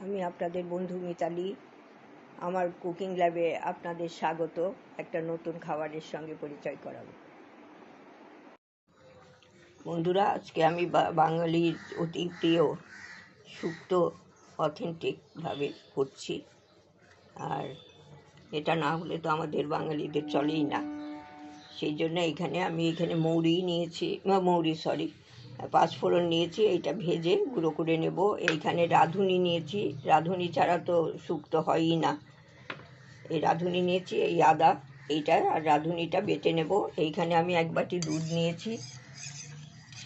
আমি আপনাদের বন্ধু মিতালি। আমার কুকিং ল্যাবে আপনাদের স্বাগত। একটা নতুন খাবারের সঙ্গে পরিচয় করাবো। বন্ধুরা, আজকে আমি বাঙালির অতি প্রিয় শুক্তো অথেন্টিকভাবে করছি। আর এটা না হলে তো আমাদের বাঙালিদের চলেই না। সেই জন্য এখানে আমি এখানে মৌরি নিয়েছি, মৌরি সরি পাঁচফোড়ন নিয়েছি, এইটা ভেজে গুঁড়ো করে নেব। এইখানে রাঁধুনি নিয়েছি। রাঁধুনি ছাড়া তো শুক্তো হয়ই না। এই রাঁধুনি নিয়েছি, এই আদা, এইটা, আর রাঁধুনিটা বেটে নেব। এইখানে আমি এক বাটি দুধ নিয়েছি।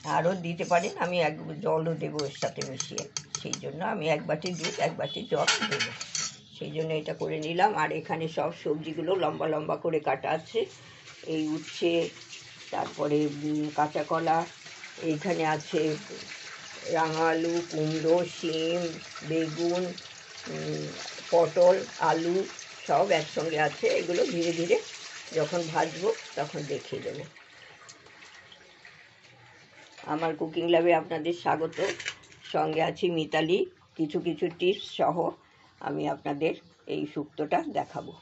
আরও দিতে পারেন, আমি এক জলও দেবো এর সাথে মিশিয়ে। সেই জন্য আমি এক বাটি দুধ, এক বাটি জল দেবো। সেই জন্য এটা করে নিলাম। আর এখানে সব সবজিগুলো লম্বা লম্বা করে কাটা আছে। এই উচ্ছে, তারপরে কাঁচা কলা এইখানে আছে রাঙা আলু কুমড়ো, শিম, বেগুন পটল, আলু সব একসঙ্গে আছে। এগুলো ধীরে ধীরে যখন ভাজবো তখন দেখিয়ে দেবো। আমার কুকিং ল্যাবে আপনাদের স্বাগত। সঙ্গে আছি মিতালি। কিছু কিছু টিপস সহ আমি আপনাদের এই শুক্তোটা দেখাবো।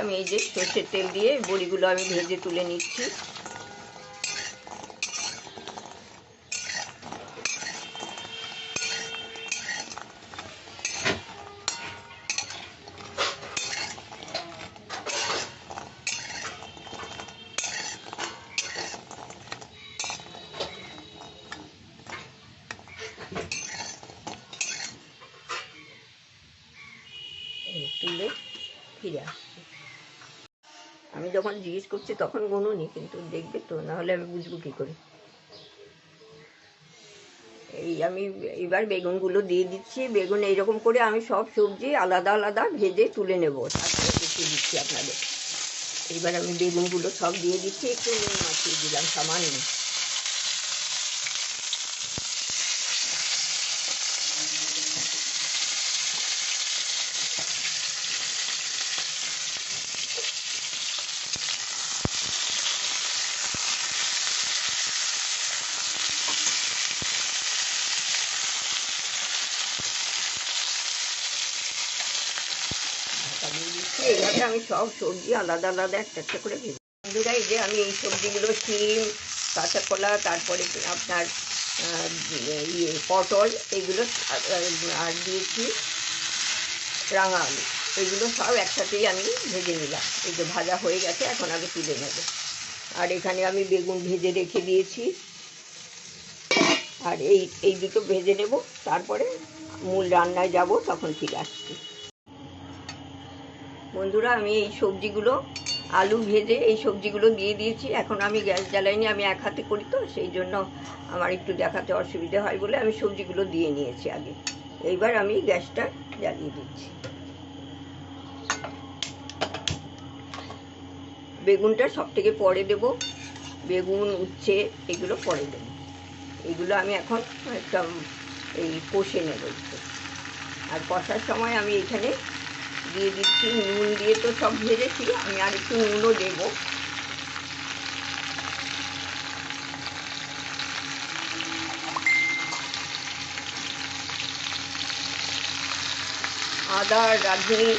আমি এই যে সর্ষের তেল দিয়ে বড়িগুলো আমি ভেজে তুলে নিচ্ছি এই তুলে ফিরে আসছি। আমি যখন জিজ্ঞেস করছি, তখন গুনুনি কিন্তু দেখবে তো নাহলে আমি বুঝব কী করে। এই আমি এবার বেগুনগুলো দিয়ে দিচ্ছি। বেগুন এইরকম করে আমি সব সবজি আলাদা আলাদা ভেজে তুলে নেব। তারপরে দেখিয়ে দিচ্ছি আপনাদের। এবার আমি বেগুনগুলো সব দিয়ে দিচ্ছি। একটু নুন মাখিয়ে দিলাম, সামান্য। এইভাবে আমি সব সবজি আলাদা আলাদা একটা একটা করে ভেজে বন্ধুরা এই যে আমি এই সবজিগুলো শিম কাঁচা কলা তারপরে আপনার ইয়ে পটল এগুলো আর- আর দিয়েছি রাঙা আলু এগুলো সব একসাথেই আমি ভেজে নিলাম এই যে ভাজা হয়ে গেছে এখন আমি তুলে নেব আর এখানে আমি বেগুন ভেজে রেখে দিয়েছি আর এই এই দুটো ভেজে নেব, তারপরে মূল রান্নায় যাব, তখন ফিরে আসছি। বন্ধুরা, আমি এই সবজিগুলো, আলু ভেজে এই সবজিগুলো দিয়ে দিয়েছি। এখন আমি গ্যাস জ্বালাইনি, আমি এক হাতে করি তো, সেই জন্য আমার একটু দেখাতে অসুবিধা হয় বলে আমি সবজিগুলো দিয়ে নিয়েছি আগে। এইবার আমি গ্যাসটা জ্বালিয়ে দিচ্ছি। বেগুনটা সব থেকে পরে দেব। বেগুন, উচ্ছে, এগুলো পরে দেবো। এগুলো আমি এখন একটা এই কষে নেব আর কষার সময় আমি এখানে দিয়ে দিচ্ছি, নুন দিয়ে তো সব ভেজেছি, আমি আর একটু নুনও দেব। আদা আর রাঁধুনি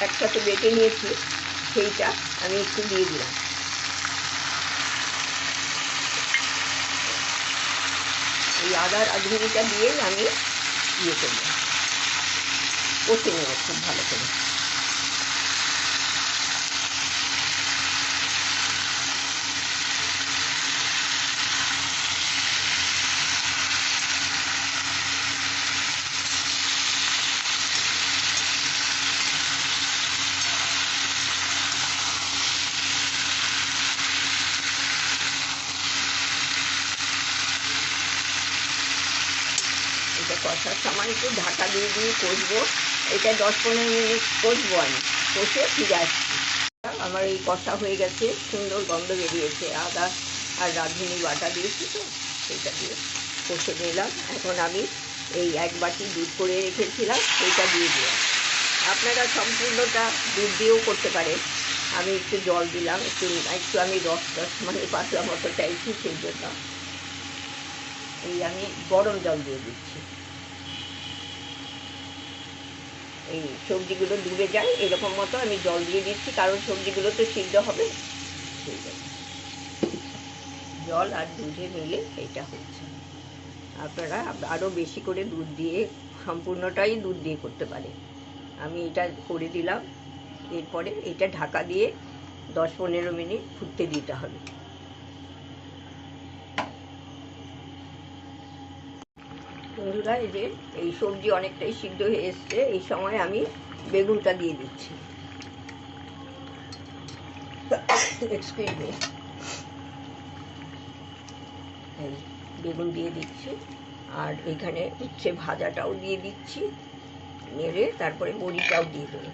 একসাথে বেটে নিয়েছি, সেইটা আমি একটু দিয়ে দিলাম। এই আদা রাঁধুনিটা দিয়েই আমি ইয়ে করব। কষে নেব খুব ভালো করে। কষার সময় একটু ঢাকা দিয়ে দিয়ে কষবো। এটা দশ পনেরো মিনিট কষবো আমি। কষে ফিরে আসছি। আমার এই কষা হয়ে গেছে, সুন্দর গন্ধ বেরিয়েছে। আদা আর রাঁধুনি বাটা দিয়েছি তো, সেটা দিয়ে কষে নিলাম। এখন আমি এই এক বাটি দুধ করে রেখেছিলাম সেইটা দিয়ে দিলাম। আপনারা সম্পূর্ণটা দুধ দিয়েও করতে পারেন। আমি একটু জল দিলাম, একটু একটু আমি রস রস মানে পাতলা মতো চাইছি সেই জন্য এই আমি গরম জল দিয়ে দিচ্ছি। এই সবজিগুলো ডুবে যায়, এরকম মতো আমি জল দিয়ে দিচ্ছি, কারণ সবজিগুলো তো সিদ্ধ হবে। জল আর দুধে মিলে এটা হচ্ছে। আপনারা আরও বেশি করে দুধ দিয়ে, সম্পূর্ণটাই দুধ দিয়ে করতে পারে আমি এটা করে দিলাম। এরপরে এটা ঢাকা দিয়ে দশ পনেরো মিনিট ফুটতে দিতে হবে। বন্ধুরা, এই যে এই সবজি অনেকটাই সিদ্ধ হয়ে এসছে। এই সময় আমি বেগুনটা দিয়ে দিচ্ছি। বেগুন দিয়ে দিচ্ছি। আর এখানে উচ্ছে ভাজাটাও দিয়ে দিচ্ছি। নেড়ে তারপরে বড়িটাও দিয়ে দেবো।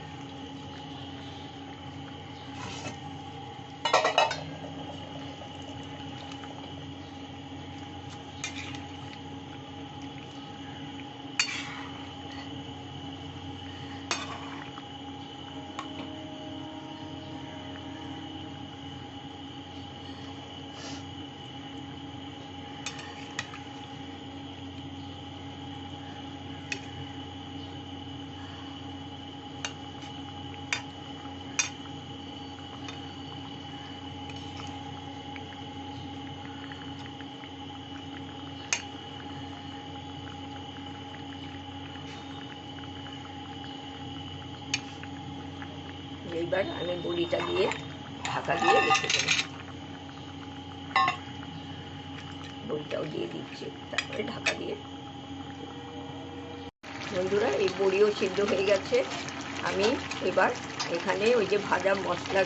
এইবার আমি বড়িটা দিয়ে ঢাকা দিয়ে রেখে দেবো। বড়িটাও দিয়ে দিচ্ছি, তারপরে ঢাকা দিয়ে। বন্ধুরা, এই বড়িও সিদ্ধ হয়ে গেছে। আমি এবার এখানে ওই যে ভাজা মশলা,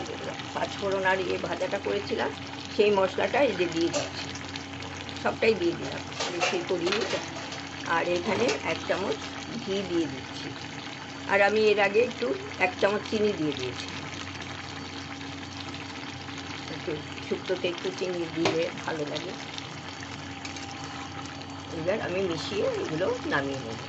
পাঁচফোড়ন আর ইয়ে ভাজাটা করেছিলাম, সেই মশলাটা এই যে দিয়ে দিচ্ছি। সবটাই দিয়ে দিলাম করিনি। তো। আর এখানে এক চামচ ঘি দিয়ে দিচ্ছি। আর আমি এর আগে একটু এক চামচ চিনি দিয়ে দিয়েছি। একটু শুক্তোতে একটু চিনি দিলে ভালো লাগে। এবার আমি মিশিয়ে এগুলো নামিয়ে নেব।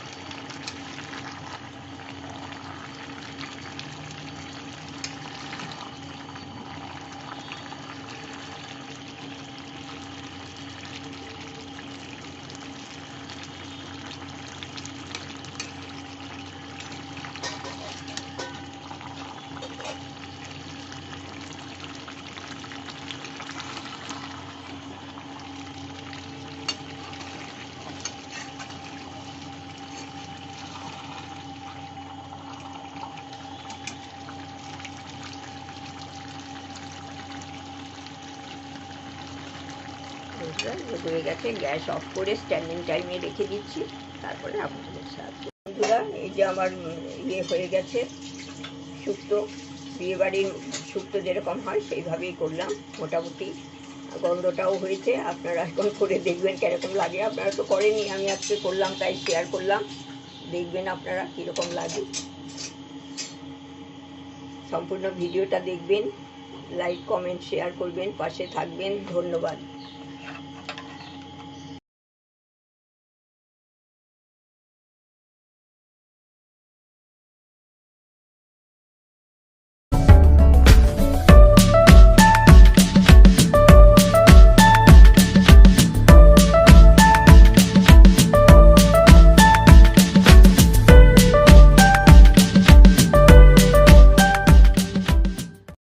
বন্ধুরা হয়ে গেছে গ্যাস অফ করে স্ট্যান্ডিং টাইমে রেখে দিচ্ছি। তারপরে আপনাদের সাহায্য। বন্ধুরা, এই যে আমার ইয়ে হয়ে গেছে শুক্তো বিয়েবাড়ির শুক্তো যেরকম হয়, সেইভাবেই করলাম, মোটামুটি। গন্ধটাও হয়েছে, আপনারা এখন করে দেখবেন কীরকম লাগে। আপনারা তো করেনি আমি আজকে করলাম, তাই শেয়ার করলাম। দেখবেন আপনারা কীরকম লাগে। সম্পূর্ণ ভিডিওটা দেখবেন লাইক কমেন্ট শেয়ার করবেন, পাশে থাকবেন। ধন্যবাদ।